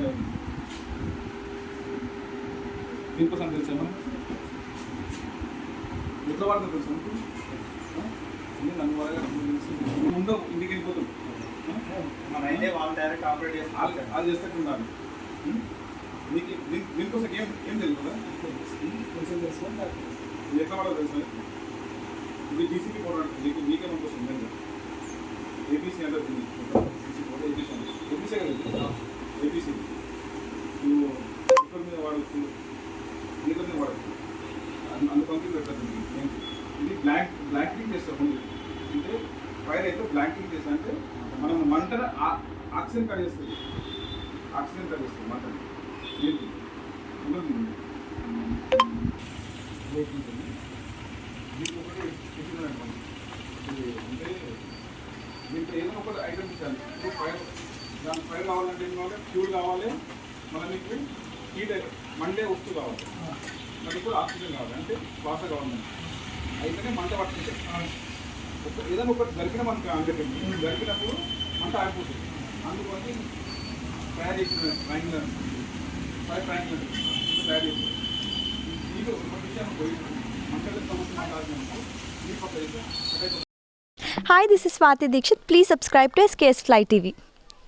ముంబైలో ఉంది. దీనికోసం తెలుసా మనం ఎట్లా వాడుతుంది తెలుసా మీకు? నన్ను తెలిసి నువ్వు ముందు ఇంటికి వెళ్ళిపోతాం మన అయితే వాళ్ళు డైరెక్ట్ ఆపరేట్ చేస్తారు వాళ్ళు చేస్తున్నారు మీకు దీని- దీనికోసం ఏం ఏం తెలియదు కదా కొంచెం తెలుసుకుంటే ఇది ఎట్లా వాడో తెలుసా ఇది డీసీపీ అంటుంది మీకు మీకే మనకు వస్తుంది ఏబీసీ అంటే ఏబీసీ అంటే ఏబీసీ కదా ఏపీసీ నువ్వు కుక్కర్ మీద వాడచ్చు నీళ్ళ మీద వాడచ్చు. అందు- అందుకొంత పెట్టదు ఇది బ్లాంక్ బ్లాంకింగ్ చేస్తాం ముందు అంటే ఫైర్ అయితే బ్లాంకింగ్ చేస్తా అంటే మనం మంటను ఆక్సిజన్ కట్ చేస్తుంది ఆక్సిజన్ కట్ చేస్తుంది మంటను. ఏంటి? ఒకటి చెప్పినాను అంటే మీకు ఏదైనా ఒక ఐటమ్ ఇచ్చాను. ఫైర్ దాని ఫైర్ కావాలంటే ఏం కావాలి? ఫ్యూల్ కావాలి. మళ్ళీ మీకు హీట్ మండే వస్తువు కావాలి. మళ్ళీ ఇప్పుడు ఆక్సిజన్ కావాలి. అంటే శ్వాస కావాలి. అయితేనే మంట పట్టుకుంటే. ఒక ఏదైనా ఒకటి జరిగిన మనకి అందరికీ జరిగినప్పుడు మంట ఆగిపోతుంది. అందుకని తయారు చేసిన ట్రైంగులర్ ఫైర్ ట్రైంగులర్ తయారు చేస్తుంది నీళ్ళు ఒక విషయం పోయి మంటల సమస్య మాట్లాడినప్పుడు నీళ్ళు పక్క అయితే Hi, this is Swati Dikshit. Please subscribe to SKS Fly